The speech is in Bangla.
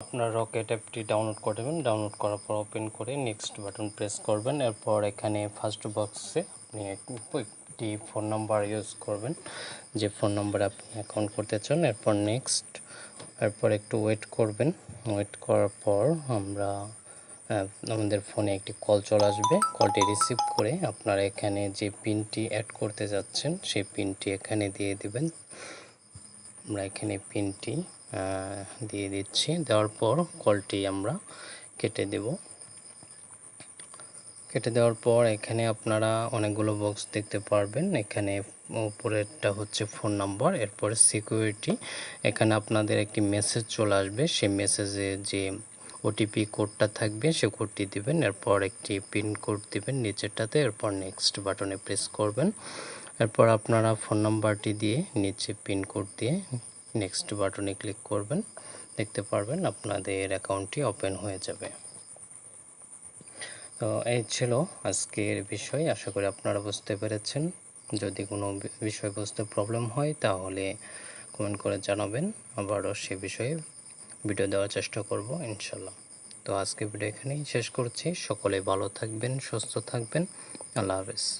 আপনার রকেট অ্যাপটি ডাউনলোড করে দেবেন। ডাউনলোড করার পর ওপেন করে নেক্সট বাটন প্রেস করবেন। এরপর এখানে ফার্স্ট বক্সে আপনি একটি ফোন নাম্বার ইউজ করবেন। যে ফোন নাম্বারে আপনি অ্যাকাউন্ট করতে চান, এরপর নেক্সট এরপর একটু ওয়েট করবেন। ওয়েট করার পর আমরা আমাদের ফোনে একটি কল চলে আসবে। কলটি রিসিভ করে আপনারা এখানে যে পিনটি অ্যাড করতে যাচ্ছেন, সেই পিনটি এখানে দিয়ে দেবেন। আমরা এখানে পিনটি দিয়ে দিচ্ছি। দেওয়ার পর কলটি আমরা কেটে দেব। কেটে দেওয়ার পর এখানে আপনারা অনেকগুলো বক্স দেখতে পারবেন। এখানে উপরেরটা হচ্ছে ফোন নাম্বার, এরপরে সিকিউরিটি। এখানে আপনাদের একটি মেসেজ চলে আসবে। সেই মেসেজে যে ওটিপি কোডটা থাকবে, সে কোডটি দিবেন। এরপর একটি পিন কোড দিবেন নিচেরটাতে। এরপর নেক্সট বাটনে প্রেস করবেন। এরপর আপনারা ফোন নাম্বারটি দিয়ে নিচে পিন কোড দিয়ে নেক্সট বাটনে ক্লিক করবেন। দেখতে পারবেন আপনাদের অ্যাকাউন্টটি ওপেন হয়ে যাবে। তো এই ছিল আজকের বিষয়। আশা করি আপনারা বুঝতে পেরেছেন। যদি কোনো বি- বিষয় বুঝতে প্রবলেম হয়, তাহলে কমেন্ট করে জানাবেন। আবারও সে বিষয়ে ভিডিও দেওয়ার চেষ্টা করব ইনশাল্লাহ তো আজকে ভিডিও এখানেই শেষ করছি। সকলে ভালো থাকবেন, সুস্থ থাকবেন। আল্লাহ হাফেজ।